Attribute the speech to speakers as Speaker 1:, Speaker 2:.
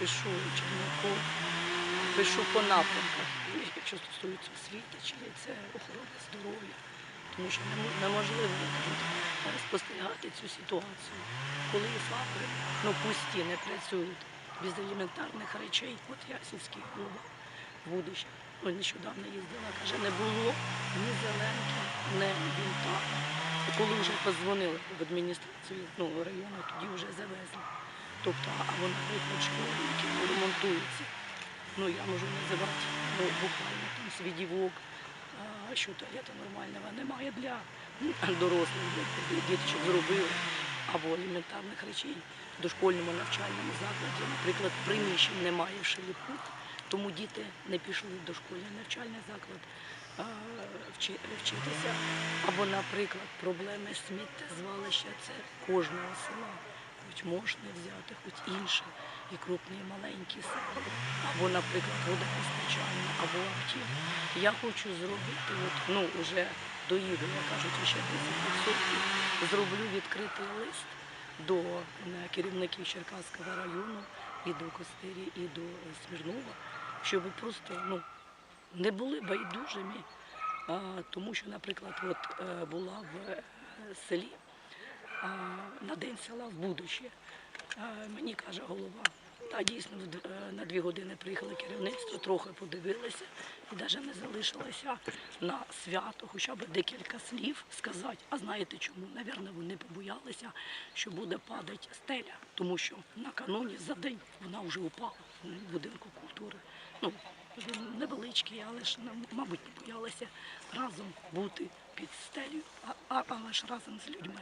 Speaker 1: пишу Черняков, пишу по напрямках, якщо стосується освіти, чи це охорони здоров'я. Тому що неможливо спостерігати цю ситуацію, коли ФАПи ну, пусті не працюють без елементарних речей. От я сільський голова будуща. Ось нещодавно їздила, каже, не було ні зеленки, ні вінта. Коли вже подзвонили в адміністрацію ну, району, тоді вже завезли. Тобто, а вона школи, які ну. Ну, я можу називати ну, буквально там свідівок, а, що туалета нормального немає для дорослих, для діточок зробили, або елементарних речей в дошкольному навчальному закладі. Наприклад, приміщень немає в Шеліпут, тому діти не пішли в дошкільний навчальний заклад а, вчи- вчитися. Або, наприклад, проблеми сміттєзвалища це кожного села. Хоч можна взяти, хоч інше, і крупні, і маленькі села, або, наприклад, водопостачання, або автів. Я хочу зробити, от, ну, вже доїду, як кажуть, ще 10%, зроблю відкритий лист до е, керівників Черкаського району, і до Костирі, і до е, Смірнова, щоб просто ну, не були байдужими, тому що, наприклад, от, е, була в селі на день села в будуще. А, Мені каже голова. Та дійсно е, на дві години приїхали керівництво, трохи подивилися і навіть не залишилося на свято, хоча б декілька слів сказати. А знаєте чому? Навірно, вони побоялися, що буде падати стеля, тому що накануні за день вона вже упала в будинку культури. Ну, невеличкий, але ж мабуть побоялися разом бути під стелею, але ж разом з людьми.